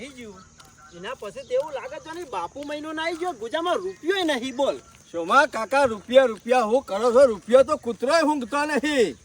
હા આ ગયું એના પછી તેવું લાગે છે ને બાપુ મહિનો ના આવી ગયો ગુજામાં રૂપિયો નહીં બોલ. શોમાં કાકા રૂપિયા રૂપિયા હું કરો છો? રૂપિયા તો કૂતરોય ઊંઘતો નહીં.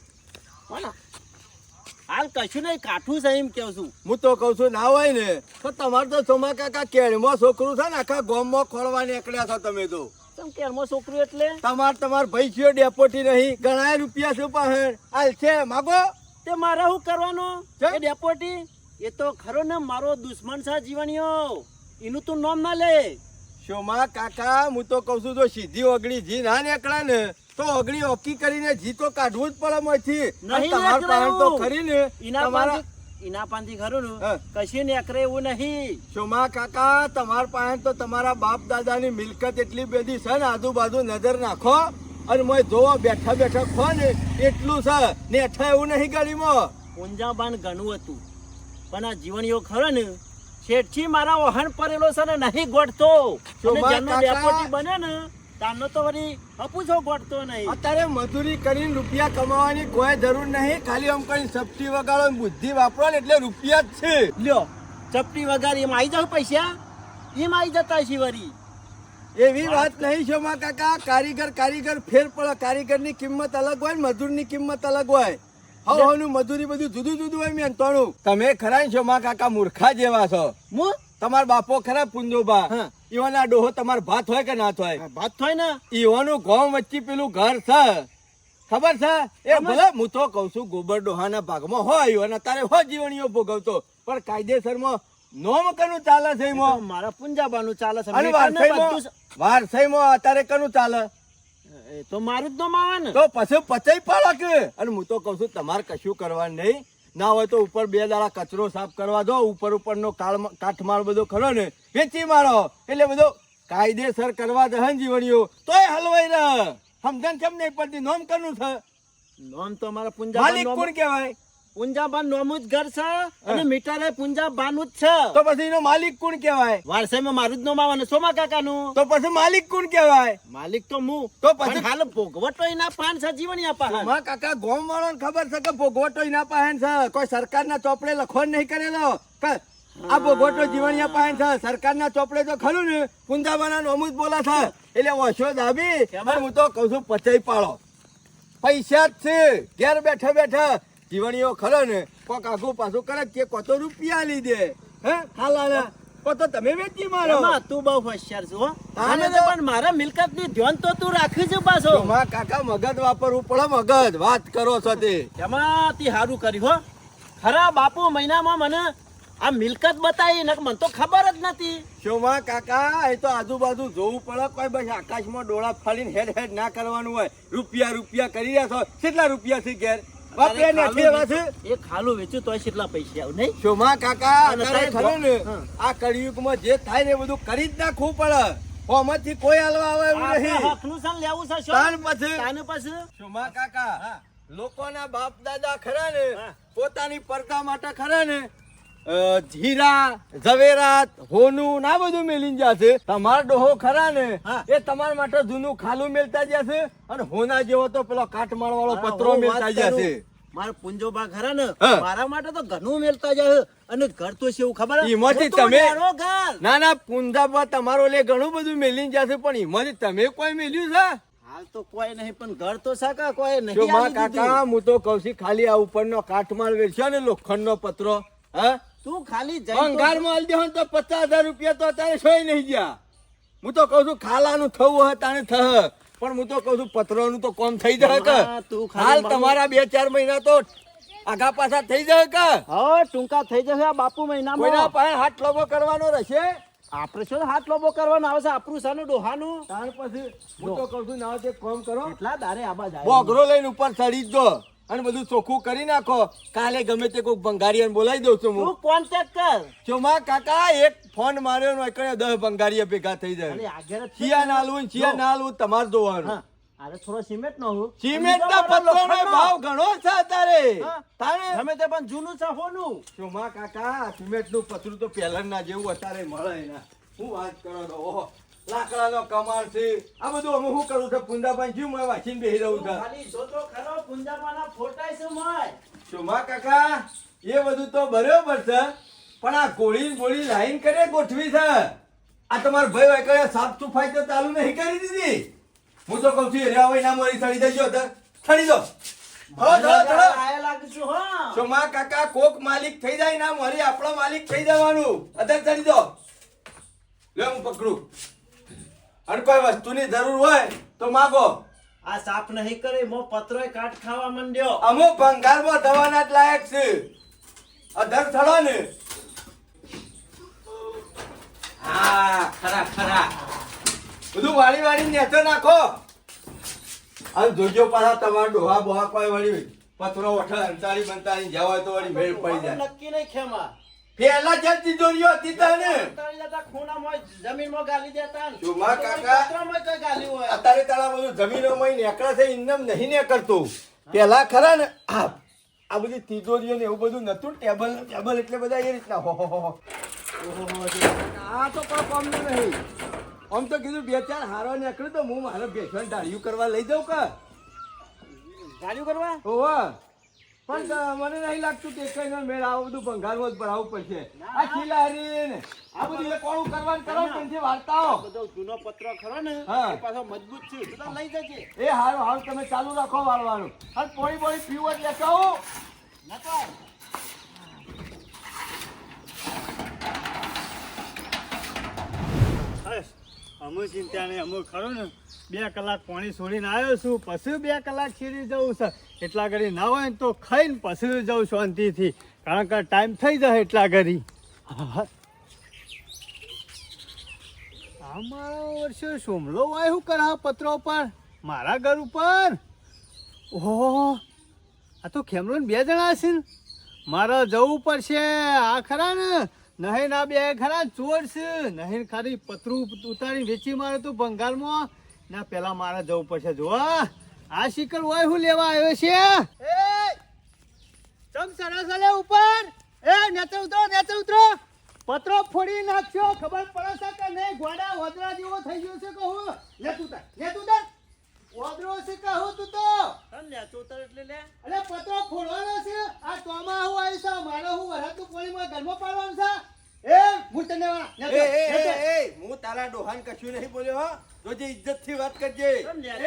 હાલ કશું નહીં કાઠું છે એમ કેવું છું. હું તો કહું છું ના હોય ને તો તમારે તો સોમા કાકા કેળમાં છોકરું છે ને આખા ગોમમાં ખોળવા નીકળ્યા છો તમે તો. તમ કેળમાં છોકરું એટલે? તમાર તમાર ભાઈ થયો ડેપોટી નહીં ઘણા રૂપિયા છે પાસે? હાલ છે માગો. તે મારે શું કરવાનું? ડેપોટી? એ તો ખરો ને મારો દુશ્મન છે જીવણીઓ. એનું તું નામ ના લે. શોમા કાકા હું તો કહું છું જો સીધી ઓગળી જી ના નીકળે ને તો ઓગળી ઓકી કરીને જી તો કાઢવું જ પડે મથી તમાર પાસે તો ખરી ને તમારા ઇના પાનથી ખરું. ને કશી નીકળે એવું નહીં. શોમા કાકા તમાર પાસે તો તમારા બાપ દાદાની મિલકત એટલી બધી છે ને આજુબાજુ નજર નાખો. અને મોય જોવો બેઠા બેઠા ખો ને એટલું છે. ને એવું નહીં ગળીમાં. ઊંઝાબાન ઘણું હતું. પણ આ જીવણીઓ ખરો ને શેઠી મારા વહન પડેલો છે ને નહીં ગોઠતો. ડેપોટી બને ને તારનો તો વળી અપૂછો ગોઠતો નહીં. અત્યારે મજૂરી કરીને રૂપિયા કમાવાની કોઈ જરૂર નહીં. ખાલી આમ કરીને સપટી વગાડો બુદ્ધિ વાપરો ને એટલે રૂપિયા જ છે. લ્યો ચપટી વગાડી એમાં આવી જાવ પૈસા? એમ આવી જતા છે વળી. એવી વાત નહીં છે માં કાકા. કારીગર કારીગર ફેર પડે. કારીગરની કિંમત અલગ હોય ને મજૂરની કિંમત અલગ હોય. હવનું મજૂરી બધું જુદું જુદું હોય મેં તોણું તમે ખરા છો માં કાકા મૂર્ખા જેવા છો. હું તમાર બાપો ખરા પુંજોબા ઈવાના ડોહો તમાર ભાત હોય કે ના થાય ભાત થાય ને. ઈવાનું ગામ વચ્ચે પેલું ઘર છે. ખબર છે? એ ભલે હું તો કઉ છું ગોબર ડોહાના ભાગમાં હોય ઈવાના તારે હો જીવણીઓ ભોગવતો. પણ કાયદેસરમાં નોમ કનું ચાલે છે મારા પુંજાબાનું ચાલે છે. અને વારસાઈમાં અત્યારે કનું ચાલે? એ તો મારું જ તો આવે ને તો પછી પચાઈ પાડો કે? અને હું તો કઉ છું તમારે કશું કરવાનું નહીં. ના હોય તો ઉપર બે દાડા કચરો સાફ કરવા દો ઉપર ઉપરનો કાળ- કાઠમાળ બધો ખરો ને વેચી મારો. એટલે બધો કાયદેસર કરવા દે હન જીવણીઓ. તોય હલવાઈ રહ. સમજણ કેમ નહીં પડતી? નોમ કરનું છે? નોમ તો મારા પુંજા માલિક કોણ કહેવાય? પુંજાબાન નોમું જ ઘર છે અને મીઠારે પુંજાબાનું જ છે. તો પછી એનો માલિક કોણ કહેવાય? વારસાઈમાં મારું જ નામ આવે ને સોમા કાકાનું? તો પછી માલિક કોણ કહેવાય? માલિક તો હું તો પછી- હાલ ભોગવટો એના પાન છે જીવન આપા. સોમા કાકા ગોમ વાળો ખબર છે કે ભોગવટો એના પાન છે કોઈ સરકારના ચોપડે લખવાનું નહીં કરેલો? આ ભોગવટો જીવન પાસે છે સરકારના ચોપડે તો ખરું ને? પુંજાબાના નોમું જ બોલા છે. એટલે ઓછો દાબી? હું તો કઉ છું પચાઈ પાડો. પૈસા જ છે. ઘેર બેઠા બેઠા જીવણીઓ ખરો ને કોક આગુ પાછું કરે કે કોતો રૂપિયા લીધે. હે હાલાલા. તો તમે વેચી મારો. તું બહુ હોશિયાર છો અને તો- પણ મારા મિલકતની ધ્યાન તો તું રાખી છે પાછો. માં કાકા મગજ વાપરવું પડે મગજ. વાત કરો છો તે એમાં તી સારું કર્યું હો. ખરા બાપુ મહિનામાં મને આ મિલકત બતાવી ને મને તો ખબર જ નથી. શોમા કાકા એ તો આજુબાજુ જોવું પડે કોઈ બસ આકાશમાં ડોળા ફાડીને હેડ હેડ ના કરવાનું હોય. રૂપિયા રૂપિયા કરી રહ્યા છો. કેટલા રૂપિયા છે ઘેર? વાપરે અરે નથી છે. એ ખાલું વેચ્યું તોય કેટલા પૈસા આવું નહીં? શોમા કાકા? અત્યારે ખરું ને? આ કળિયુગમાં જે થાય ને એ બધું કરી જ નાખવું પડે. હોમાંથી કોઈ હાલવા આવે એવું નહીં. હકનું છે લેવું છે? તાન પછી. તાને પછી? શોમા કાકા? લોકોના બાપ દાદા ખરા ને? પોતાની પરતા માટે ખરા ને? જીરા ઝવેરાત હોનું ના બધું મેલીને જશે તમારો ડોહો ખરા ને? એ તમારા માટે જૂનું ખાલું મેલતા જશે અને હોના જેવો તો પેલો કાટમાળ વાળો પત્રો મેલતા જશે મારા પુંજોબા ખરા ને મારા માટે તો ઘણું મેલતા જશે અને ઘર તો છે એવું ખબર? એમાંથી તમે- ના ના પુંજાબા તમારો લે ઘણું બધું મેલી જશે પણ એમાંથી તમે કોઈ મેલ્યું છે? હાલ તો કોઈ નહીં પણ ઘર તો સાકા કોઈ નહીં જો માં. કાકા હું તો કઉ છું ખાલી આ ઉપરનો કાટમાળ વેચશે ને લોખંડનો પત્રો હા? તું ખાલી ભંગારમાં ભંગારમાં આલી તો પચાસ હજાર રૂપિયા તો અત્યારે સોય નહીં ગયા. હું તો કહું છું ખાલાનું થવું હોય તાને થહ. પણ હું તો કહું છું પત્રોનું તો કોમ થઈ જાય કે. તું ખાલી હાલ તમારા બે ચાર મહિના તો આગા પાછા થઈ જાય કે. હવે ટૂંકા થઈ જશે આ બાપુ કોઈના મહિના પાસે હાથ લોબો કરવાનો રહેશે? આપણે શું હાથ લોબો કરવાનો? આવશે આપણું સાનું ડોહાનું? ત્યાર પછી હું તો કહું છું ના હોય કોમ કરો. એટલા દારે આબા જાય. બોગરો લઈને ઉપર ચડી જ દો. અને બધું ચોખ્ખું કરી નાખો. કાલે ગમે તે કોઈ બંગારીયાને બોલાવી દઉં છું હું. કોન્ટેક કોન્ટેક્ટ કર. ચોમા કાકા એક ફોન માર્યો નો એકને દસ બંગારીયા ભેગા થઈ જાય. ચિયા નાલવું ને ચિયા. નાલવું તમારે જોવાનું. અરે થોડો સિમેન્ટ નો હું. સિમેન્ટ ના પત્રોનો ભાવ ઘણો છે અત્યારે. તારે ગમે તે પણ જૂનું છે હોનું. ચોમા કાકા સિમેન્ટનું પતરું તો પહેલા જેવું અત્યારે મળે ના હું વાત કરો તો ઓહો. લાકડાનો કમાલ છે. આ બધું અમે શું કરું છું? પુંદાભાઈ જીવ મેં વાંચીને બેહી રહું છું. ખાલી જોતો ખરો પુંજામાના ફોટા છે મોય ચોમા કાકા? એ બધું તો બરોબર છે પણ આ ગોળી ગોળી લાઈન કરે ગોઠવી છે. આ તમારા ભાઈ કરે સાફ સફાઈ તો ચાલુ નહીં કરી દીધી. હું તો કહું છું ભાઈ ના મરી સડી જજો સડી લાગુ છું કાકા કોક માલિક થઈ જાય ના મારી આપણો માલિક થઈ જવાનું. અદર ચડી દો લે હું પકડું. અને કોઈ વસ્તુની જરૂર હોય તો માગો. આ સાફ નહીં કરે મો પત્રોય કાટ ખાવા માંડ્યો. અમુક ભંગારમાં દવાના જ લાયક છે. અધર થડો ને હા ખરા ખરા. બધું વાળી વાળી નેતો નાખો. અને જોજો પાછા તમારા ડોહા બોહા કોઈ વળી પથરો ઓઠા અંતારી બંતારી જવા તો વળી મેળ પડી જાય. નક્કી નહીં ખેમા. પેલા જલ્દી દોર્યો હતી તને. ખૂણામાં જમીનમાં ગાલી દેતા. શું કાકા? ગાલી હોય. અત્યારે તારા બધું જમીનોમાં નેકળે છે ઇન્દમ નહીં નેકળતું. પેલા ખરા ને આ આ બધી તિજોરીઓ ને એવું બધું નતું ટેબલ ટેબલ એટલે બધા એ રીતના હો હો હો હો. આ તો કોઈ કામનું નહીં આમ તો કીધું બે ચાર હારો નીકળ્યું તો હું મારે ભેસણ ઢાળિયું કરવા લઈ જાઉં કે? ડાળિયું કરવા? હોવા. પણ મને નહીં લાગતું કે કઈ નો મેળ આવું બધું ભંગારમાં જ ભરાવું પડશે. આ ખીલારી ને આ બધું એ કોણું કરવાનું કરો પણ જે વાર્તાઓ. બધો જૂનો પત્ર ખરો ને. એ પાછો મજબૂત છે તું લઈ જજે. એ હારું હારું તમે ચાલુ રાખો વાળવાનું. હાલ પોણી પોણી પીવું લેતો આવો નકર. અમુક ચિંતા નહીં અમુક ખરો ને. બે કલાક પાણી છોડીને આવ્યો છું, પછી બે કલાક ખીરી જવું છે. એટલા ઘડી ના હોય ને તો ખાઈને પછી જવું શાંતિથી. કારણ કે ટાઈમ થઈ જાય એટલા ઘડી. અમારા વર્ષે સોમલો વાય કરે પત્રો પર, મારા ઘર ઉપર. ઓહો, આ તો ખેમલો બે જણા હશે ને? મારે જવું પડશે, આ ખરા ને? નહીં ના બે ખરા ચોર છે. નહીં ખાલી પતરું ઉતારી વેચી મારે તું બંગાળમાં ના પેલા મારે જવું પડશે. જો આ શિકર હોય હું લેવા આવ્યો છે. એ ચમ સરસ લે ઉપર. એ નેચે ઉતરો નેચે ઉતરો. પત્રો ફોડી નાખ્યો ખબર પડે છે કે નહીં? ગોડા વદરા જેવો થઈ ગયો છે કહું. લે તું તાર લે તું તાર. વદરો છે કહું તું તો. લે ચોતર એટલે લે. અરે પત્રો ફોડવાનો છે. આ તોમાં હું આવી છે મારો હું વરાતું પાણીમાં ધર્મ પાડવાનું છે. એ હું તને એ એ એ હું તારા ડોહાન કશું નહીં બોલ્યો હો. જોજે ઇજ્જતથી વાત કરજે.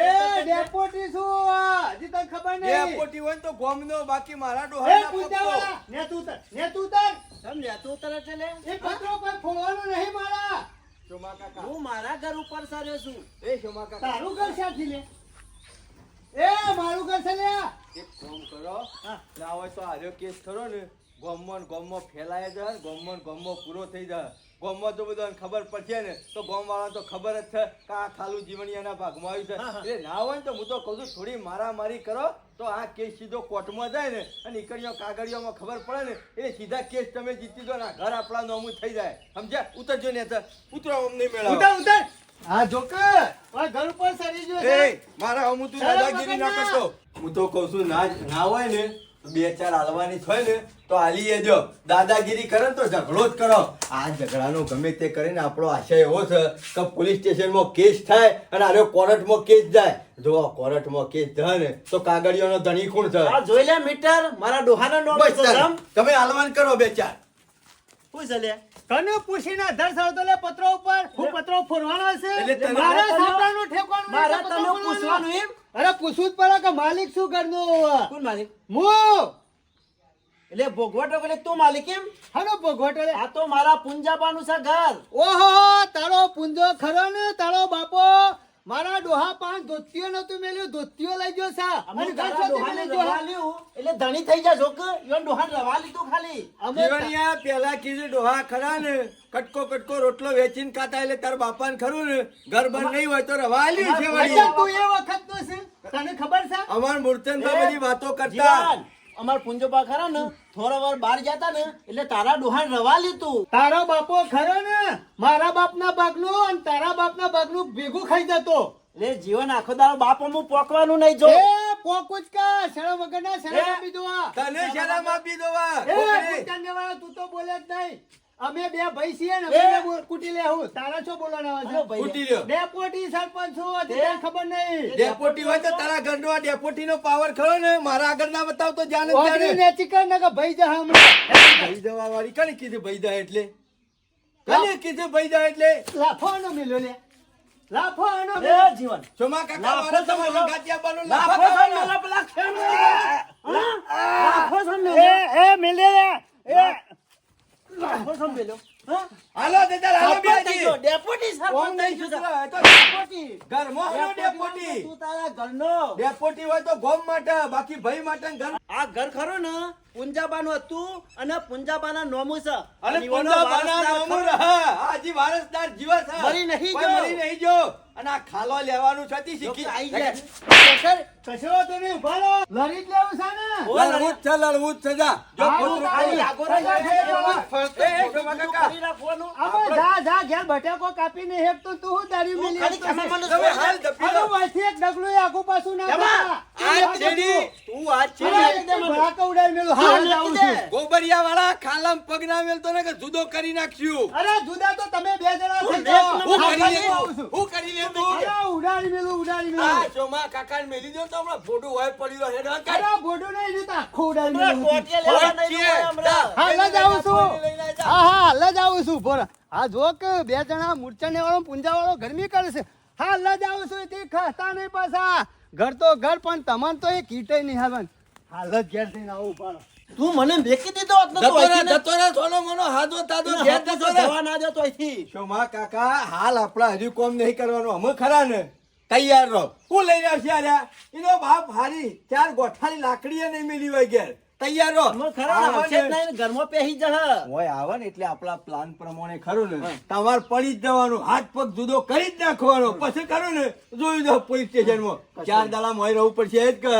એ ડેપોટી છું આ. હજી તને ખબર નહીં. ડેપોટી હોય તો ગોમ નો બાકી મારા એ ડોહાન પૂજાવાળા, ને તું ઉતર, ને તું ઉતર. તને તું ચોતર એટલે એ પત્રો પર ફોડવાનું નહીં મારા. શોમા કાકા. હું મારા ઘર ઉપર સર્યો છું. એ શોમા કાકા. તારું ઘર ક્યાંથી લે. એ મારું ઘર છે લે. એક કામ કરો. ના હોય તો આર્યો કેસ કરો ને. ગોમમાં ને ગોમમાં ફેલાય જાય ગોમમાં ને ગોમમાં પૂરો થઈ જાય. ગોમમાં તો બધાને ખબર પડશે ને તો ગોમવાળા તો ખબર જ છે કે આ ખાલું જીવણિયાના ભાગમાં આવ્યું છે. એટલે ના હોય ને તો હું તો કહું છું થોડી મારામારી કરો તો આ કેસ સીધો કોર્ટમાં જાય ને અને નીકળીઓ કાગળિયામાં ખબર પડે ને એટલે સીધા કેસ તમે જીતી દો ને આ ઘર આપણા નોમું થઈ જાય. સમજ્યા? ઉતરજો ને. ઉતરો આમ નહીં મેળવો ઉતર ઉતર. હા જોકર. ઘર ઉપર સરી જો મારા અમુ તું દાદાગીરી ના કરતો હું તો કહું છું ના ના હોય ને બે ચાર હાલવાની થાય ને તો હાલી જો. દાદાગીરી કરે તો ઝઘડો જ કરો. આ ઝઘડાનો ગમે તે કરીને આપણો આશય એવો છે કે પોલીસ સ્ટેશનમાં કેસ થાય અને આરે કોર્ટમાં કેસ જાય. જો કોર્ટમાં કેસ જાય ને તો કાગળિયાનો ધણી કોણ છે? જોઈ લે મીટર મારા ડોહાના. જમ. તમે હાલવાન કરો બે ચાર. શું છે લે કને પૂછીને આધાર સાવતો લે પત્રો ઉપર. હું પત્રો ફોડવાનો છે. એટલે તને- મારા મારા ઠેકવાનું મારા તને પૂછવાનું એમ? અરે પૂછવું જ પડે કે માલિક શું કરનો કોણ માલિક? હું. એટલે ભોગવટો એટલે તું માલિક એમ? હાલો ભોગવટો આ તો મારા પુંજાબાનું છે ઘર. ઓહો તારો પુંજો ખરો ને તારો બાપો? મારા ડોહા પાંચ ધોતીઓ નતું મેલ્યો ધોતીઓ લઈ ગયો સા. અમે અને મેલી રવા એટલે ધણી થઈ જા જોક. ઈવન ડોહા રવા લીધું ખાલી. અમે જીવણિયા પેલા કીધું ડોહા ખરા ને કટકો કટકો રોટલો વેચીને ખાતા એટલે તાર બાપાને ખરું ને ઘર બર નહીં હોય તો રવા આલ્યું છે. તું એ વખતનો છે તને ખબર છે? અમાર મૂર્તન તો બધી વાતો કરતા. અમાર પુંજોબા ખરા ને થોડા વાર બહાર જતા ને એટલે તારા ડોહાને રવા લીધું તારો બાપો ખરો ને? મારા બાપના ભાગનું અને તારા બાપના ભાગનું ભેગું ખાઈ જતો. એટલે જીવન આખો દાડો બાપ મુ પોકવાનું નહીં જો. એ પોકું જ કા શરમ વગરના શરમ એ, આપી દો. તને શરમ આપી દો તું તો બોલે જ નહીં. અમે બે ભાઈ છીએ ને અમે બે કુટી લેવું તારા છો બોલવાના છે? ભાઈ. લ્યો. ડેપોટી સરપંચ છો તને ખબર નહીં. ડેપોટી હોય તો તારા ઘરનો ડેપોટી નો પાવર ખરો ને મારા આગળ ના બતાવ તો જાને જાને ને ચિકન ને કે ભાઈ જા હમણાં. ભાઈ જવા વાળી કને કીધું ભાઈ જા એટલે? કને કીધું ભાઈ જાય એટલે? લાફાનો મિલ્યો લે. લાફાનો એ મિલ્યો. જીવન. ચોમા કાકા મારા મારે તો તમારો મેલો. બનો લાફો નો લાફો. મેલા લાફો નો એ એ મિલ્યો એ હાલો તાર હાલો બેજી. ગયો, ડેપ્યુટી સરપંચ થઈ ગયો. તો હાલો ડેપોટી તું તારા ઘરનો. ડેપોટી હોય તો ગોમ માટે બાકી ભાઈ માટે ઘર આ ઘર ખરો ને? પુંજાબાનું હતું અને પુંજાબાના નોમું છે અને પુંજાબાના નોમું રહે. આ વારસદાર જીવે છે. મરી નહીં જો. મરી નહીં જો. અને આ ખાલો લેવાનું છે તી શીખી આઈ ગયા. કશો તો નહીં ઊભા રહો. લડી જ લેવું છે ને લડવું છે લડવું છે જા. જો પુત્ર ખાલી આ આગો આગો રાખે, રાખે, એમાં ફરતો. કરી રાખવાનું. આપણે જા જા ઘેર બટાકો કાપીને હેકતો તું દારી તું મિલી ખાલી છે. ખેમામાં તમે હાલ દપી દો. એક ડગલું આખું પાછું ના આ ચેડી, આ મેલું. હા, હા, દે. છું. ગોબરિયા વાળા ખાલામ પગ ના મેલતો ને કે જુદો કરી નાખ્યું અરે જુદા તો તમે બે જણા હું કરી લે જાઉં તું? છું. હું કરી લે તું? અરે, ઉડાડી મેલું ઉડાડી આ ચોમા કાકા મેલી દો તો હમણાં ફોટો હોય પડ્યો હેડ હંકાય. અરે નહીં આખું ઉડાડી મેલું. કોટિયા લેવા નહીં. હા, જાઉં છું. આય જા. હા હા છું હા કે બે જણા મૂર્છાને વાળો પૂંજા વાળો ગરમી કરે છે હાલ જ આવું છું તે ખસતા નહીં પાછા. ઘર તો ઘર પણ તમને તો એ કીટે નહીં હાલવાનું. હાલ જ ઘેર થઈને આવું પણ તું મને મેકી દીધો હોત તો જતો રે, અહીંથી મનો હાદો તાદો ઘેર જતો રે. જવા ના દેતો અહીંથી. શોમા કાકા હાલ આપણા હજુ કોમ નહીં કરવાનું અમે ખરા ને? તૈયાર રહો. હું લઈને આવશે આલ્યા. એનો બાપ હારી ચાર ગોઠાની લાકડીએ નહીં મિલી હોય ઘેર. તૈયાર રહો. ઘરમાં પેહી જહ ઓય આવે ને એટલે આપણા પ્લાન પ્રમાણે ખરું ને. તમારે પડી જ જવાનું. હાથ પગ જુદો કરી જ નાખવાનો. પછી ખરું ને જોઈ જાઓ પોલીસ સ્ટેશનમાં ચાર દાડા મોય રહેવું પડશે એ જ કે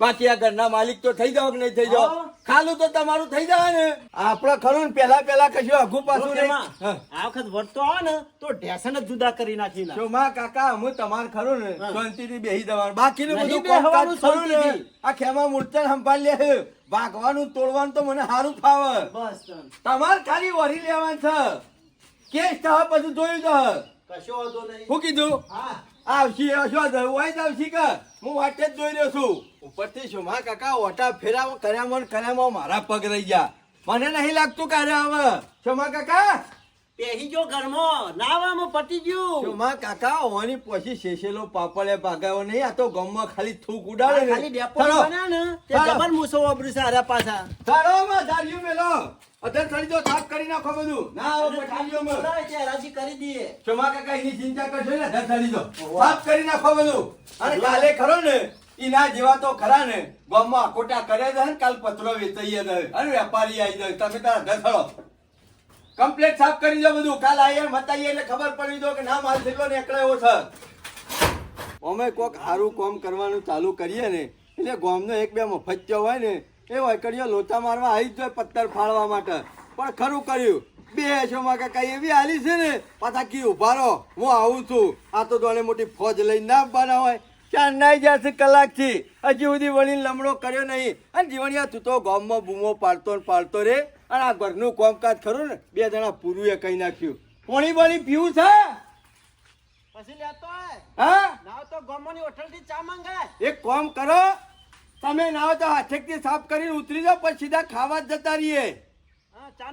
બાકી આ ઘરના માલિક તો થઈ જાવ કે નહીં થઈ જાવ ખાલું તો તમારું થઈ જાય ને. આપડે ખરું પેલા પેલા કશું આઘું પાછું હા. આ વખત વર્તો આવે ને તો ઢેસન જ જુદા કરી નાખી જો માં કાકા હું તમાર ખરું ને શાંતિ થી બેહી જવાનું. બાકીનું નહીં બધું કામકાજ ખરું ને. આ ખેમા મૂર્તન સંભાળ લે ભાગવાનું તોડવાનું તો મને સારું ફાવે. બસ. તમાર ખાલી વરી લેવાનું છે. કેસ થવા પછી જોયું તો કશો વાંધો નહીં. શું કીધું? હા. આવશી આવશો હોય જ આવશી કે હું વાટે જ જોઈ રહ્યો છું. ઉપરથી શું કાકા ઓટા ફેરા કર્યામાં કર્યામાં મારા પગ રહી ગયા. મને નહીં લાગતું કારે હવે શોમા કાકા? પેહી જો ઘરમાં. નાવામાં પતી ગયું. શોમા કાકા ઓની પછી શેષેલો પાપડે ભાગાયો નહીં. આ તો ગમમાં ખાલી થૂક ઉડાડે ખાલી ડેપો બનાને તે જબર મૂસો વાપર્યું છે હારા પાછા. માં ધાર્યું મેલો. અધર ચડી દો સાફ કરી નાખો બધું. ના હવે પટી માં છે, રાજી કરી દઈએ. શોમા કાકા એની ચિંતા કરશો ને અધર ચડી દો સાફ કરી નાખો બધું. અને કાલે ખરો ને ઈના જેવા તો ખરા ને ગામમાં કોટા કરે છે ને કાલ પથરો વેચાઈએ દે અને વેપારી આવી જાય. તમે તારા થડો કમ્પ્લેટ સાફ કરી દો બધું. કાલ આવીએ મતાઈએ એટલે ખબર પડી દો કે ના માલ થયેલો નીકળે એવો છે. અમે કોક સારું કામ કરવાનું ચાલુ કરીએ ને એટલે ગામનો એક બે મફત હોય ને એ વૈકડીઓ લોચા મારવા આવી જ પથ્થર ફાળવા માટે. પણ ખરું કર્યું. બે શોમાં કઈ એવી હાલી છે ને? પાછા કી ઊભા રહો. હું આવું છું. આ તો દોડે મોટી ફોજ લઈને ના આવવાના હોય. ચાર નાઈ જશે કલાકથી? હજી સુધી વળીને લમણો કર્યો નહીં. અને જીવણિયા તું તો ગામમાં બૂમો પાડતો ને પાડતો રે. અને આ ઘરનું કામકાજ ખરું ને? બે જણા પૂરું કહી નાખ્યું. પોણી બોણી પીવું છે? પછી લેતો હા? નાવ તો ગમોની હોટલથી ચા મંગાય. એક કામ કરો. તમે ના તો હાથેકથી સાફ કરીને ઉતરી જાઓ પછી સીધા ખાવા જ જતા રહીએ.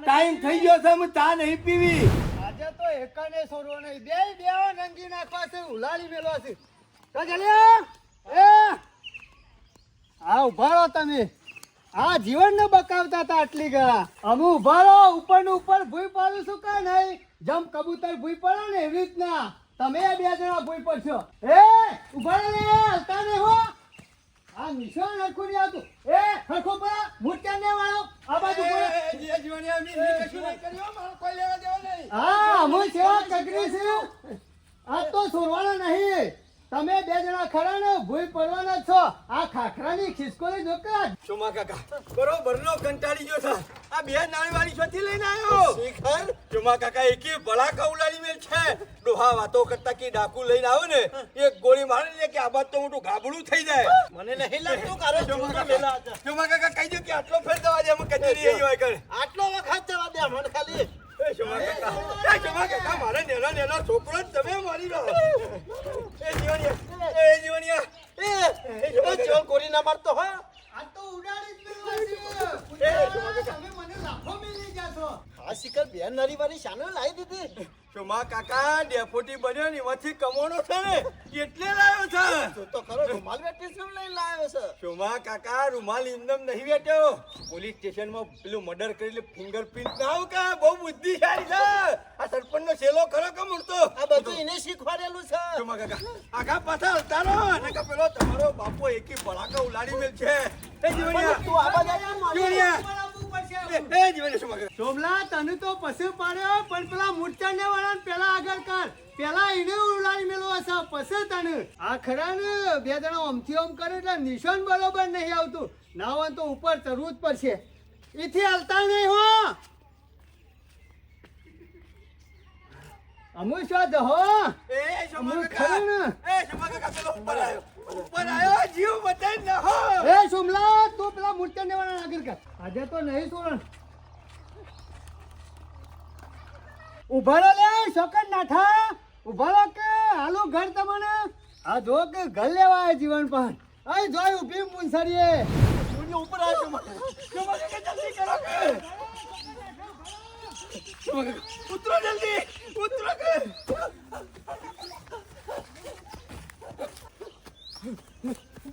ટાઈમ થઈ ગયો છે હું ચા નહીં પીવી. આજે તો એકાને સોરવો નહીં. બે બે નંગી નાખવા છે ઉલાળી મેલો છે. તો ચાલ્યો. એ! આ ઊભા રહો તમે. આ જીવન ને બકાવતા હતા આટલી ગળા. અમે ઊભા રહો ઉપરનું ઉપર ભૂઈ પાડું છું કે નહીં? જમ કબૂતર ભૂઈ પડે ને એવી રીતના. તમે બે જણા ભૂઈ પડશો. એ ઊભા રહો ને હલતા ને હો આ નિશાન હરખું નહીં આવતું એ હરખો પડા મૂર્ત્યા ને વાળો આ બાજુ નહીં હા અમે સેવા કગરી છે. આ તો છોડવાના નહીં. તમે બે જણા ખરા ને ભૂલ પડવાના છો. આ ખાખરાની ખિસકોલી જો કે સોમા કાકા? બરોબરનો કંટાળી ગયો છે. આ બે નાની વાળી છોથી લઈને આવ્યો. શિખર? સોમા કાકા એકે ભલા કૌલાની મેલ છે? ડોહા વાતો કરતા કે ડાકુ લઈને આવો ને એક ગોળી મારી લે કે આ બાદ તો મોટું ગાબડું થઈ જાય. મને નહીં લાગતું કારો ચૂંટો મેલા હતા. સોમા કાકા કહી દો કે આટલો ફેર દવા દે અમે કચેરી આવી હોય કરે આટલો વખત જવા દે મને ખાલી. એ શોભા કાકા મારે નેનો નેનો છોકરો જ તમે મારી દો એ જીવણિયા. એ જીવણિયા. એ એ ચોર ગોળી ના મારતો હા આ તો ઉડાડી જ મેળવા છે. એ, તમે મને લાફો મેલી જાશો. આ શિકર બે નરી વાળી શાનો લાવી દીધી. શોભા કાકા ડેપોટી બન્યો ને એમાંથી કમાણો છે ને એટલે લાવ્યો છે. તું તો ખરો રૂમાલ બેટી શું લઈને લાવ્યો છે. શોભા કાકા રૂમાલ ઇન્દમ નહીં બેઠ્યો પોલીસ સ્ટેશનમાં પેલું મર્ડર કરેલું ફિંગરપ્રિન્ટ ના આવું કે બહુ બુદ્ધિશાળી છે. આ સરપંચનો છેલો ખરો કે મૂળતો આ બધું એને શીખવાડેલું છે. શોભા કાકા આખા પાછા ઉતારો અને કે પેલો તમારો બાપો એકી ભડાકા ઉલાડી મેલ છે. એ જીવણિયા તું જાય મારી જીવણિયા. એ એ જીવણિયા શોભા તને તો પછી પાડ્યો પણ પેલા મૂર્છાને વાળાને પેલા આગળ કર. પેલા એને ઉડાડી મેળવો હશે પછી તને. આ ખરા ને બે જણા ઓમથી ઓમ કરે એટલે નિશાન બરોબર નહીં આવતું. ના હોય તો ઉપર ચડવું જ પડશે. એથી હાલતા નહીં હો. અમુ શું દહો એ ને? એ પેલો ઉપર આવ્યો. ઉપર આવ્યો જીવ બતાઈ ન હો. એ સોમલા તું પેલા મૂર્છાને વાળાને આગળ કર. આજે તો નહીં સોરણ. ઊભા રહો લે શોકન નાઠા ઊભા રહો કે હાલો ઘર તમને. આ જો કે ઘર લેવા જીવન પણ અહીં જોઈ મુનસરીએ. ઉપર આવ્યો શોભા કાકા શોભા જલ્દી કરો કે? ઉતરો જલ્દી. ઉતરો કે દોહા શોભા કાકા દોહા ના કરે.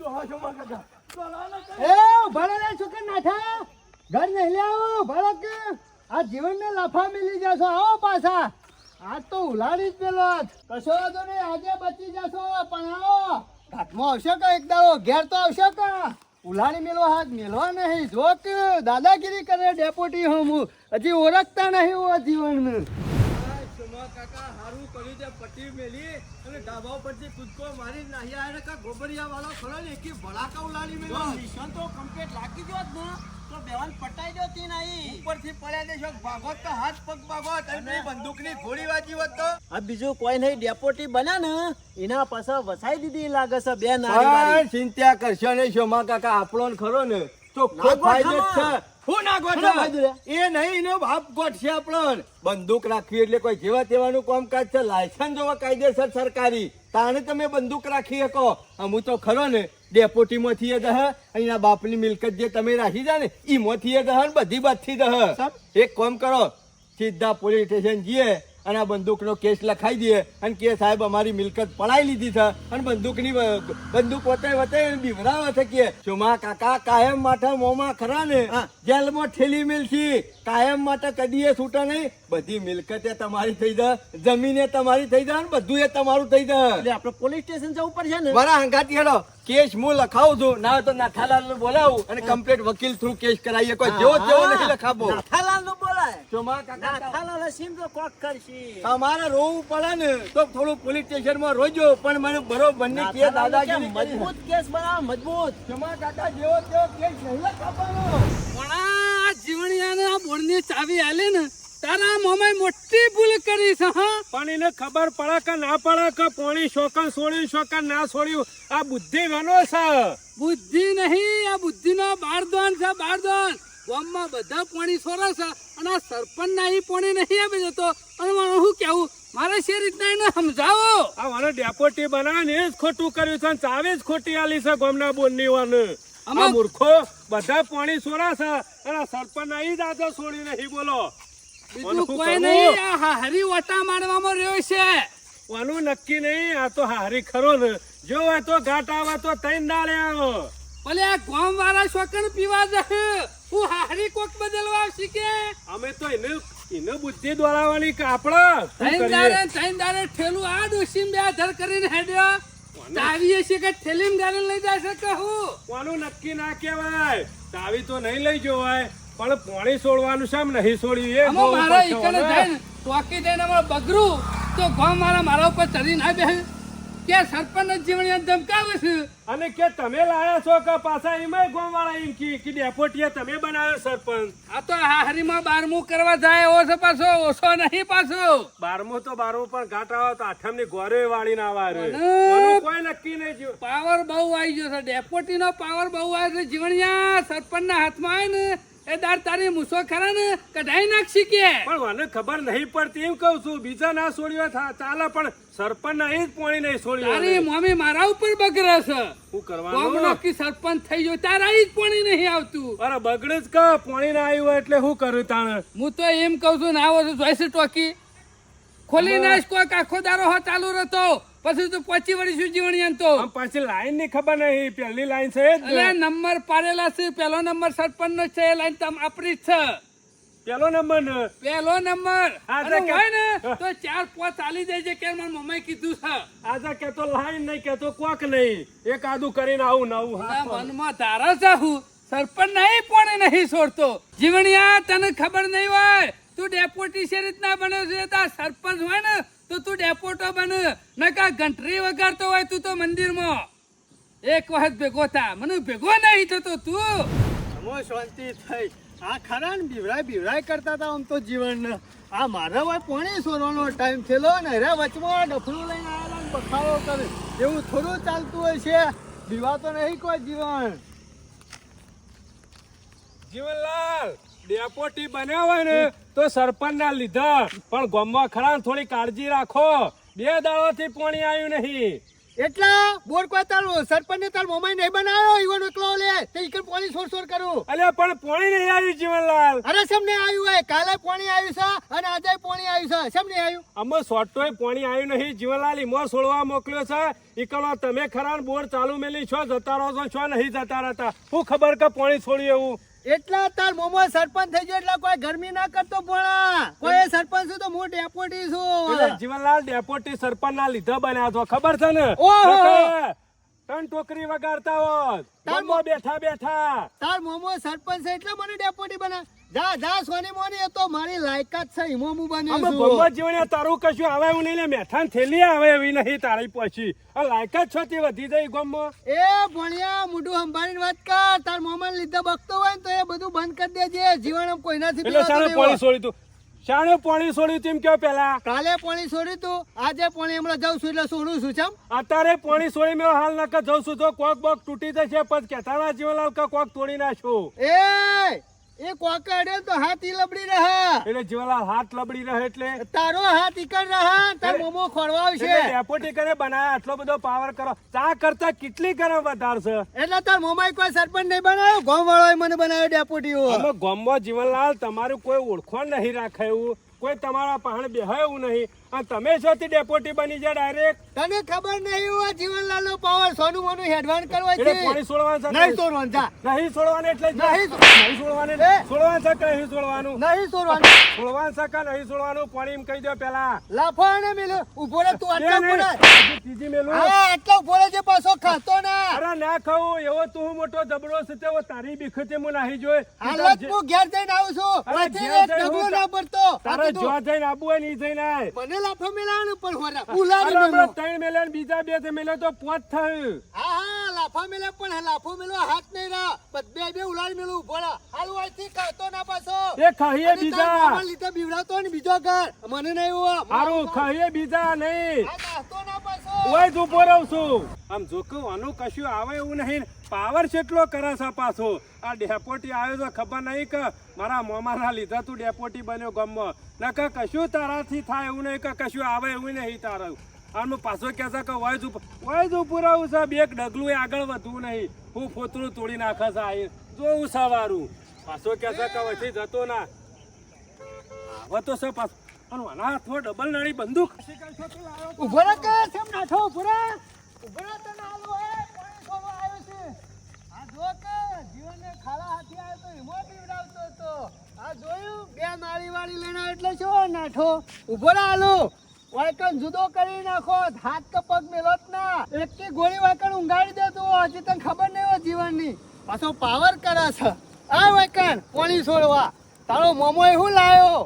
એ ઊભા લે શોકન નાઠા ઘર નહીં લે આવો ઊભા રહો કે. આ જીવનને લાફા મિલી જશો આવો પાછા. આજ તો ઉલાડી જ પેલો કશો વાંધો નહીં આજે બચી જશો પણ આવો. ઘાટમાં આવશે કે એક દાડો? ઘેર તો આવશે કે? ઉલાડી મેલો હાથ મેલવા નહીં. જોક દાદાગીરી કરે ડેપોટી હું હજી ઓળખતા નહીં હું શોભા કાકા હારું કર્યું છે પટ્ટી મેલી. અને ડાબા પરથી કૂદકો મારી નાહી આયા કા ગોબરિયા વાળો ખરો ને એકી ભડાકા ઉલાડી મેલો. નિશાન તો કમ્પ્લીટ લાગી ગયો જ ને તો બેવાન પટાઈ જતી નહીં. ઉપરથી પડ્યા દેશો ભાગોત તો હાથ પગ ભાગોત અને બંદૂકની ગોળી વાગી હોત તો? આ બીજું કોઈ નહીં ડેપોટી બન્યા ને એના પાછા વસાઈ દીધી લાગે છે બે નારી ચિંતા કરશો નહીં શોમા કાકા આપણો ને ખરો ને. તો ખૂબ ફાયદો. છે. હું ના ફાયદો એ નહીં એનો બાપ ગોઠ છે આપણો બંદૂક રાખવી એટલે કોઈ જેવા તેવાનું કામકાજ છે? લાયસન્સ જોવા કાયદેસર સરકારી. તાણે તમે બંદૂક રાખી શકો. અમુ તો ખરો ને ડેપોટીમાંથી એ દહ અહીંના બાપની મિલકત જે તમે રાખી જાય ને એમાંથી એ દહ ને બધી બાદથી દહ. એક કામ કરો સીધા પોલીસ સ્ટેશન જઈએ અને આ બંદૂકનો કેસ લખાઈ દઈએ અને કે સાહેબ અમારી મિલકત પડાઈ લીધી છે અને બંદૂકની બંદૂક વતાય વતાય બીવરાવે છે કે ચુમા કાકા કાયમ માટે મોમાં ખરા ને? જેલમાં ઠેલી મિલશી. કાયમ માટે કદીએ છૂટા નહીં. બધી મિલકતે તમારી થઈ જાય. જમીને તમારી થઈ જાય બધું એ તમારું થઈ જાય. એટલે આપણે પોલીસ સ્ટેશન જવું પડશે ને? મારા હંગાતી હેડો. કેસ હું લખાવું છું ના તો નાથાલાલ બોલાવું અને કમ્પ્લીટ વકીલ થ્રુ કેસ કરાવીએ. કોઈ જેવો તેવો નથી લખાવો. નાથાલાલનું બોલાય ચોમા કાકા નાથાલાલ સિમ તો કોક કરશી. તમારે રોવું પડે ને તો થોડું પોલીસ સ્ટેશનમાં રોજો પણ મને બરોબર ને કે દાદાગીરી મજબૂત કેસ બનાવો મજબૂત. ક્ષમા કાકા જેવો તેવો કેસ નહીં લખાવવાનો. પણ આ જીવણિયાને આ બોર્ડની ચાવી આલે ને તારા મમે મોટી ભૂલ કરી છે હા? પણ એને ખબર પડે કે ના પડે કે પોણી શોકન છોડ્યું શોકન ના છોડ્યું આ બુદ્ધિ વેનો છે. બુદ્ધિ નહીં આ બુદ્ધિનો બારદોન છે બારદોન ગામમાં બધા પાણી સોરે છે અને આ સરપંચ ના પોણી પાણી નહીં આપી જતો અને મારું શું કેવું મારે શે રીતના એને સમજાવો? આ મને ડેપોટી બનાવીને એ જ ખોટું કર્યું છે ચાવે જ ખોટી આલી છે ગોમના બોનની વાને આ મૂર્ખો બધા પાણી છોડા છે અને સરપંચ ના જ આજે છોડી નહીં બોલો. બીજું કોઈ નહીં આ હારી વટા મારવામાં રહ્યો છે. આનું નક્કી નહીં આ તો હારી ખરો ને. જો આ તો ઘાટ આવા તો તૈન દાડે આવો. ભલે આ ગામ વાળા શોકન પીવા જશે. હું હારી કોક બદલવા શીખે અમે તો એને એને બુદ્ધિ દોડાવવાની કે આપણે? શું ત્રણ કરીએ? દારે ત્રણ દારે ઠેલું આ ડોસીમ બે ધર કરીને હેડ્યો. તાવીએ છે કે ઠેલીમ ગાડીને લઈ જશે કહું. હું કોનું નક્કી ના કહેવાય? તાવી તો નહીં લઈ જવાય. પણ પોણી છોડવાનું છે આમ નહીં છોડ્યું એ આમાં મારા પડશે જઈને ટોકી દઈને અમારે બગરું તો ગામ મારા મારા ઉપર ચડી ના બે કે સરપંચ જીવણી ધમકાવે છે? અને કે તમે લાયા છો કે પાછા એમાંય ગોમવાળા એમ કી કે ડેપોટીએ તમે બનાવ્યો સરપંચ? આ તો હારીમાં બારમું કરવા જાય ઓછો છે પાછો ઓછો નહીં પાછો. બારમું તો બારમું પણ ઘાટ આવે તો આઠમની ગોરે વાળીને ના રે કોઈ નક્કી નહીં જો પાવર બહુ આવી ગયો છે. ડેપોટીનો પાવર બહુ આવે છે. જીવણિયા સરપંચના હાથમાં આવે ને એ દાર તારી મૂસો ખરા ને? કઢાઈ નાખશી કે? પણ મને ખબર નહીં પડતી એમ કહું છું બીજા ના છોડ્યો ચાલે પણ સરપંચ એ જ પોણી નહીં તારી મમ્મી મારા ઉપર બગડે છે. હું કરવાનું? નક્કી સરપંચ થઈ ગયો તારા જ પોણી નહીં આવતું. અરે બગડે જ કા પોણી ના આવ્યું એટલે હું કરું તાણે? હું તો એમ કહું છું ના આવો જોઈશે ટોકી. ખોલી નાખ કોક આખો દારો હા ચાલુ રહેતો. પછી તો પહોંચી વળી શું જીવણી અંતો આમ પાછી લાઈનની ખબર નહીં પહેલી લાઈન છે એટલે નંબર પાડેલા છે પેલો નંબર સરપંચ નો છે એ લાઈન તમ આપણી જ છે. પેલો નંબર પેલો નંબર. આજે હોય ને તો ચાર પાંચ ચાલી જાય છે કે મારા મમ્માએ કીધું છે. આજે કેતો લાઈન નહીં કેતો કોક નહીં. એક આદુ કરીને આવું નવું મનમાં તારા ચાહુ સરપંચ નહીં પણ નહીં છોડતો. જીવણિયા તને ખબર નહીં હોય? તું ડેપ્યુટી છે રીતના બન્યો છે તાર સરપંચ હોય ને તો તું ડેપોટો બને. નકા ઘંટરી વગાડતો હોય તું તો મંદિરમાં. એક વખત ભેગો થા. મને ભેગો નહીં થતો તું. અમો શાંતિ થઈ. આ ખરા ને બીવરાય બીવરાય કરતા હતા આમ તો જીવન આ મારા ભાઈ પોણી સોરવાનો ટાઈમ થયેલો ને રે વચમાં ડફલું લઈને આવેલા ને બખાડો કરે. એવું થોડું ચાલતું હોય છે. બીવાતો નહીં કોઈ જીવન. જીવનલાલ! ડેપોટી બન્યા હોય ને તો સરપંચ ના લીધા. પણ ગામમાં ખરા થોડી કાળજી રાખો. બે દાડોથી પોણી આવ્યું નહીં. એટલા બોર કોઈ તાર સરપંચ ને તાર મોમાઈ નહીં બનાવ્યો ઈવન એકલો લે તે ઈકર પોણી સોર સોર કરું. અલ્યા પણ પોણી નહીં આવ્યું જીવનલાલ. અરે સેમ નહીં આવ્યું હે કાલે પાણી આવ્યું છે અને આજે પોણી આવ્યું છે. સેમ નહીં આવ્યું? આમાં સોટોય પાણી આવ્યું નહીં. જીવનલાલ ઈમો સોળવા મોકલ્યો છે. ઈકલો તમે ખરા બોર ચાલુ મેલી છો જતા રહો છો છો નહીં જતા રહેતા? હું ખબર કે પોણી છોડ્યું એવું? એટલા તાર મોમો સરપંચ થઈ ગયો એટલે કોઈ ગરમી ના કરતો ભણા કોઈ સરપંચ છું તો હું ડેપોટી છું. જીવનલાલ ડેપોટી સરપંચ ના લીધા બન્યા છો. ખબર છે ને? ઓહો! ત્રણ ટોકરી વગાડતા હોત. તાર ગામમાં બેઠા બેઠા. તાર મોમો સરપંચ છે એટલે મને ડેપોટી બના. જા જા સોની મોની તો મારી લાયકાત છે હિમો હું બન્યો અમે છું. જીવને તારું કશું આવે હું નહીં લે મેઠાન થેલી આવે એવી નહીં તારી પછી. આ લાયકાત છો તે વધી જાય ગમમાં એ ભણ્યા મોઢું સંભાળીને વાત કર. તાર મોમન લીધા બકતો હોય ને તો એ બધું બંધ કરી દેજે. જીવન કોઈનાથી એટલે પીવાતું પોલીસ. છોડ્યું તું. શાણે પાણી છોડ્યું તેમ કયો પેલા? કાલે પાણી છોડ્યું તું આજે પાણી હમણાં જઉં છું એટલે છોડું છું ચમ. અત્યારે પાણી છોડી મેં હાલ નકર જઉં છું તો કોક બોક તૂટી જશે પછી કેતાના જીવનલાલ કે કોક તોડી નાખો એ એ કોકા તો હાથ લબડી રહે. એટલે જીવનલાલ હાથ લબડી રહે એટલે? તારો હાથ ઈકર રહે તાર મોમો ખોરવા આવશે. ડેપોટી કરે બનાય આટલો બધો પાવર કરો. ચા કરતા કેટલી ગરમ વધારશે એટલે તાર મોમાઈ કોઈ સરપંચ નહીં બનાવ્યો? ગોમ વાળાએ મને બનાવ્યો ડેપોટીઓ અમે ગામમાં જીવનલાલ તમારું કોઈ ઓળખો નહીં રાખે એવું કોઈ તમારા પાહણ બેહાય એવું નહીં. અને તમે છો તે ડેપોટી બની જાય ડાયરેક્ટ? તને ખબર નહીં હોય જીવનલાલ નો પાવર સોનું મોનું હેડવાન કરવા છે. પાણી છોડવાનું છે નહીં છોડવાનું જા. નહીં છોડવાનું એટલે નહીં. નહીં છોડવાનું. છોડવાનું છે કે નહીં છોડવાનું નહીં છોડવાનું છોડવાનું છે કે નહીં છોડવાનું પાણી એમ કહી દો પેલા. લાફાને મેલો. ઊભો રે તું આટલા ઊભો રે ત્રીજી મેલો. હા આટલા ઊભો રે જે પાછો ખાતો ના. અરે ના ખાવું એવો તું મોટો જબરો છે તેવો તારી બીખતે મુ નાહી જોઈ. હાલત હું ઘેર જઈને આવું છું. અરે એક ડગલું ના પડતો. તારે જો જઈને આબુ હોય નહીં જઈને આય. મને લાફો મિલાવાનું પણ હોરા. ઉલાડી મેલો. ત્રણ મેલ્યા ને બીજા બે તે મેલ્યા તો પાંચ થયું. હા હા લાફા મેલા પણ લાફો મેલો હાથ નહીં રા. બે બે ઉલાડી મેલો ઊભો રા. હાલ વાયથી ખાતો ના પાછો. એ ખાઈએ બીજા. લીધે બીવડાતો ને બીજો ઘર. મને નહીં હોવા હારું ખાઈએ બીજા નહીં. ના ઓય જ ઊભો રહું છું. આમ જોકો આનું કશું આવે એવું નહીં પાવર કેટલો કરે છે પાછો? આ ડેપોટી આવ્યો તો ખબર નહીં કે મારા મોમાના લીધા તું ડેપોટી બન્યો ગમમાં નકર કશું તારાથી થાય એવું નહીં કે કશું આવે એવું નહીં તારું. આનું પાછો કહે કે વય જ ઉપ- વય જ ઉભું રહું છે, બે ડગલું આગળ વધવું નહીં. હું ફોતરું તોડી નાખે છે આ જોવું સવારું. પાછો કહે કે વચ્ચે જતો ના. હવે તો છે પાછો. પણ આના હાથમાં ડબલ નાળી બંદૂક. ઊભો રે કે નાઠો? ઊભો રે ઊભો રે તને હાલો એ પાણી છોડવા આવ્યો છે જો જીવનને ખાલા હાથી તો હિમો પીવડાવતો હતો. આ જોયું? બે નાળી વાળી લેણા એટલે શું નાઠો? ઊભો હાલો. વાયકણ જુદો કરી નાખો. હાથ કે પગ મેલો ના. ગોળી વાયકણ ઊંઘાડી દેતો હજી તને ખબર નહીં હોય જીવનની. પાછો પાવર કરે છે. આ વાયકણ કોણી છોડવા. તારો મોમો શું લાવ્યો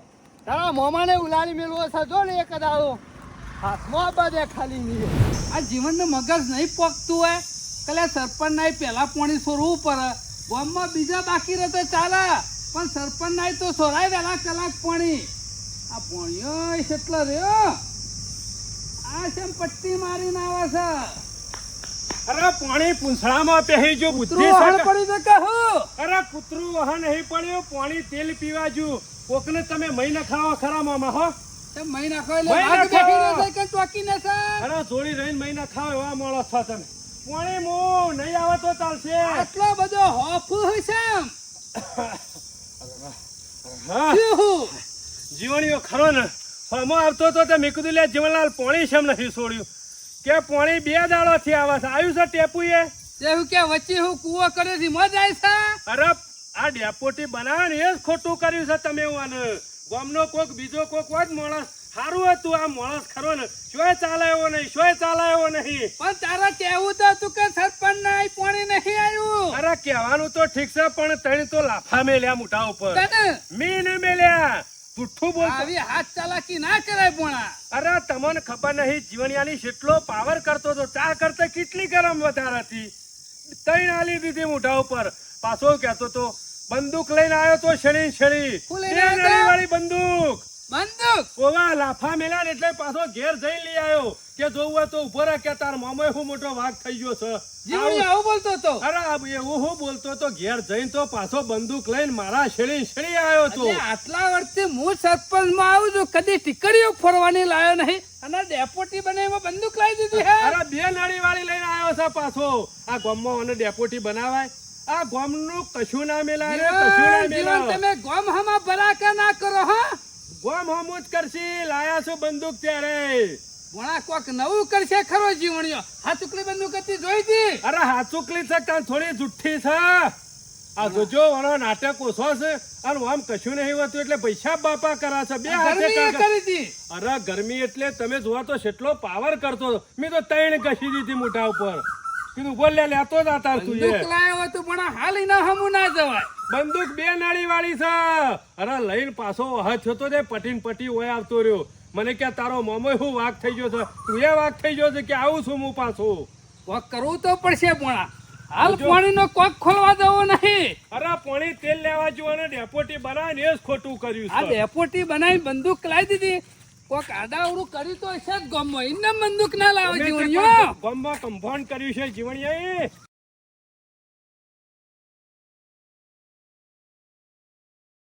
તારા મોમાને ઉલાડી મેળવો છે. જો ને એક દાડો. હાથમાં ખાલી નહીં. આ જીવનનું મગજ નહીં પોકતું હોય કલે સરપંચ નાય પહેલા પોણી સોરવું પડે ગામમાં બીજા બાકી રહે તો ચાલે. પણ સરપંચ નાય તો સોરાય વહેલા કલાક પોણી. આ પોણીઓ એટલો રહ્યો આ છે પટ્ટી મારીને આવે છે. અરે પાણી પૂંછડામાં પહેરી જો બુદ્ધિ પડી તો કહું. અરે કૂતરું વહન નહીં પડ્યું પાણી તેલ પીવા જો. કોકને તમે મહી ખાવા ખરા મામા હો મહી નાખો એટલે મહી ચોકી ને અરે જોડી રહીને મહિના નખાવો એવા મોળો છો તમે. પાણી મો નહીં આવે તો ચાલશે. આટલો બધો હોફુ છે. હા? જીવણીઓ ખરો ને? હમો આવતો તો તે મેં કીધું લે જીવનલાલ પાણી છે નથી છોડ્યું. કે પાણી બે દાડો થી આવે છે. આવ્યું છે ટેપુ એ એવું કે વચ્ચે હું કૂવો કર્યો છે મોજ જાય છે? અરે આ ડેપોટી બનાવે ને એ જ ખોટું કર્યું છે તમે એવું આને ગામનો કોક બીજો કોક હોય જ માણસ. સારું હતું આ માણસ ખરો ને. શોય ચાલાયો નહીં શોય ચાલાયો નહીં. પણ તારા કેવું તો તું કે સરપંચ ના પાણી નહીં આવ્યું અરે કહેવાનું તો ઠીક છે પણ તણી તો લાફા મેલ્યા મોઢા ઉપર. મીન મેલ્યા. જુઠ્ઠું બોલ. આવી હાથ ચાલાકી ના કરાય પોણા. અરે તમને ખબર નહીં જીવનયાની કેટલો પાવર કરતો તો ચા કરતા કેટલી ગરમ વધારે હતી. તૈણ આલી દીધી મોઢા ઉપર. પાછો કહેતો તો બંદૂક લઈને આવ્યો તો આવ્યો તો? વાળી બંદૂક. બંદૂક! કોવા લાફા મેલ્યા એટલે પાછો ઘેર જઈ લઈ આવ્યો કે જોવું તો ઊભો રાખ કે તાર મામો હું મોટો વાઘ થઈ ગયો છે. જીવડી આવું- બોલતો તો અરે એવું હું બોલતો તો ઘેર જઈને તો પાછો બંદૂક લઈને મારા શેળી શેળી આવ્યો તો આટલા વર્ષથી હું સરપંચમાં આવું છું કદી ટીકડીઓ ફોડવાની લાયો નહીં. અને ડેપોટી બનાવીમાં બંદૂક લાવી દીધી હે અરે બે નાળી વાળી લઈને આવ્યો છે પાછો. આ ગામમાં અને ડેપોટી બનાવાય. આ ગામનું કશું ના મેલા કશું ના મેલા તમે ગોમ હમા ભરાકા ના કરો હા. હમું જ કરશી લાયા છું બંદૂક ત્યારે. વણા કોક નવું કરશે ખરો જીવણીઓ. હાથુકલી બંદૂક હતી જોઈ હતી? અરે હાથુકલી છે કાં થોડી જુઠ્ઠી છે? આ જોજો વાળો નાટક ઓછો છે અને આમ કશું નહીં હોતું એટલે પૈસા બાપા કરા છે બે હાથે કરી હતી. અરે ગરમી એટલે તમે જોવા તો કેટલો પાવર કરતો હતો. મેં તો તૈણ કસી દીધી મોઢા ઉપર. કીધું બોલ લે લેતો જ તું એ. લાયો તું પણ હાલ ના હમુ ના જવાય. બંદૂક બે નાળી વાળી છે. અરે લઈને પાછો હાથ થતો તે પટીન પટી ઓય આવતો રહ્યો. મને કે તારો મોમો હું વાઘ થઈ ગયો છે? તું એ વાઘ થઈ ગયો છે કે આવું છું હું પાછો? કોક કરવું તો પડશે પોણા. હાલ. પાણીનો કોક ખોલવા દેવો નહીં. અરે પાણી તેલ લેવા જુઓ ને ડેપોટી બનાવીને એ જ ખોટું કર્યું આ ડેપોટી બનાવી બંદૂક લાવી દીધી. કોક આડાવડું કર્યું તો જ ગમો ઇન્ના બંદૂક ના લાવ જીવણીઓ. ગામમાં કમ્પાઉન્ડ કર્યું છે જીવણિયાએ